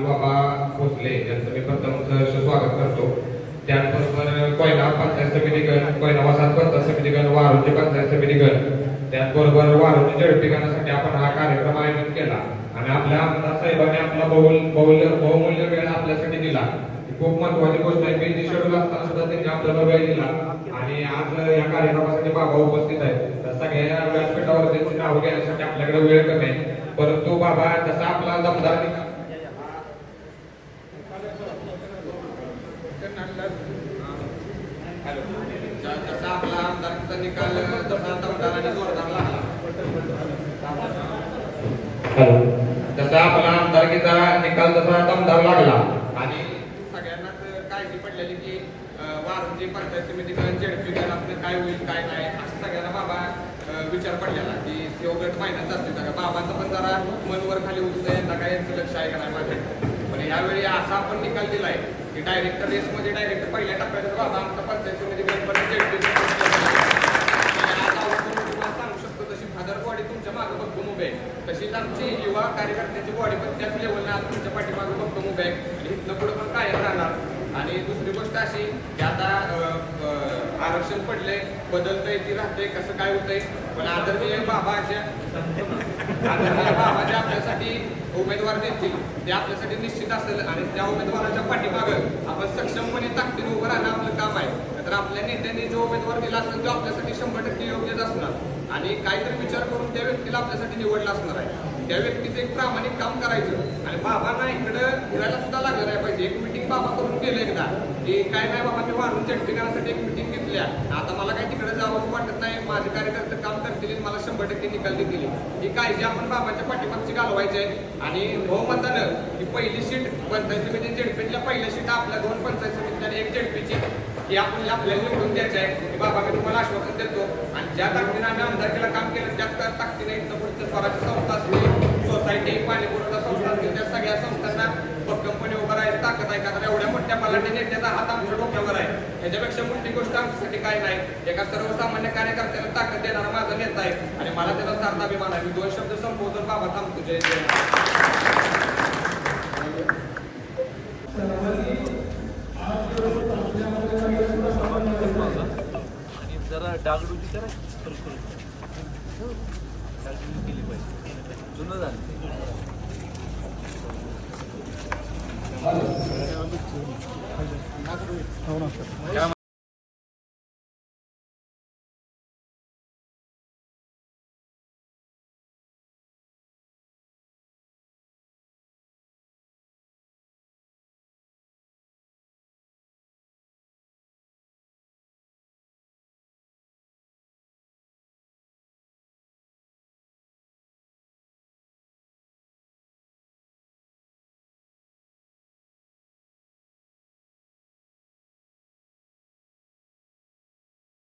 बाबा भोसले यांचं मी प्रथम सहर्ष स्वागत करतो. त्याचबरोबर कोयना पंचायत समितीगण कोयना वसाहत पंचायत समितीगण वारुंजी पंचायत समितीगण त्याचबरोबर वारुंजी जडपीकरणासाठी आपण हा कार्यक्रम आयोजित केला आणि आपल्या आमदार साहेबांनी आपला बहुल बहुल बहुमूल्य वेळ आपल्यासाठी दिला. खूप महत्वाची गोष्ट आहे. बिझी शेड्यूल असताना सुद्धा त्यांनी आपल्याला वेळ दिला. आणि आज या कार्यक्रमासाठी बाबा उपस्थित आहेत. तर सगळ्या व्यासपीठावर त्यांची नाव घेण्यासाठी आपल्याकडे वेळ कमी आहे. परंतु बाबा जसा आपला दमदार निकाल हॅलो ज- जसा आपला आमदारकीचा निकाल जसा दमदार जोरदार लागला हॅलो. जसा आपला आमदारकीचा निकाल जसा दमदार लागला. आणि सगळ्यांनाच काळजी पडलेली की अं, पंचायत समिती जेडपी आपलं काय होईल काय नाही असं सगळ्यांना बाबा विचार पडलेला की योगट महिन्यात असते का बाबांचं पण जरा मनवर खाली उठतं यंदा काय यांचं लक्ष आहे का नाही माझ्याकडे आणि यावेळी असा आपण निकाल दिलाय की डायरेक्ट रेसमध्ये डायरेक्ट पहिल्या टप्प्यात बाबा आमचा पंचायतीमध्ये सांगू शकतो तशी फादर बॉडी तुमच्या मागे बघतो उभे आहे. तशीच आमची युवा कार्यकर्त्यांची बॉडी पण त्याच लेवलला आज तुमच्या पाठीमागे बघतो उभे आहे. आणि इथनं पुढे पण कायम राहणार. आणि दुसरी गोष्ट अशी की आता आरक्षण पडले बदलतंय ती राहते कसं काय होतंय पण आदरणीय बाबाच्या आदरणीय बाबा जे आपल्यासाठी उमेदवार देतील ते आपल्यासाठी निश्चित असेल आणि त्या उमेदवाराच्या पाठीमागं आपण सक्षमपणे ताकदीने उभं राहणं आपलं काम आहे. आपल्या नेत्यांनी जो उमेदवार दिला असेल तो आपल्यासाठी शंभर टक्के योग्यच असणार. आणि काहीतरी विचार करून त्या व्यक्तीला आपल्यासाठी निवडला असणार आहे. त्या व्यक्तीचं एक प्रामाणिक काम करायचं. आणि बाबांना इकडं फिरायला सुद्धा लागलं नाही पाहिजे. एक मिटिंग बाबा करून गेले एकदा. की काय नाही बाबा मी वाढून ठिकाणासाठी एक मिटिंग घेतल्या. आता मला काही तिकडे जावंच वाटत नाही. माझे कार्यकर्ते काम करतील शंभर टक्के निकाल दिली ही काळजी आपण बाबांच्या पाठीमागची घालवायची आहे आणि बहुमतानं ही पहिली सीट पंचायत समिती जेडपीतल्या पहिल्या सीट आपल्या दोन पंचायत समिती आणि एक जेडपीची ही आपण आपल्याला निवडून द्यायची आहे. की बाबा मी तुम्हाला आश्वासन देतो. आणि ज्या ताकदीने आम्ही आमदारकीला काम केलं त्याच त्या ताकदीने एकदम पुढचं स्वराज्य संस्था असतील सोसायटी पाणी पुरवठा संस्था असतील त्या सगळ्या संस्थांना भक्कमपणे उभं राहायला ताकद आहे. का तर एवढ्या मोठ्या पलाटी नेत्याचा हात आमच्या डोक्यावर आहे. याच्यापेक्षा मोठी गोष्ट आमच्यासाठी काय नाही. एका सर्वसामान्य कार्यकर्त्याला ताकद देणारा माझा नेता आहे. आणि मला त्याचा सार्थ अभिमान आहे. मी दोन शब्द संबोधन बाबा थांबतो. जय जय. आणि जरा डागडुजी करा. डागडुजी केली पाहिजे. जुनं झालं. 好的。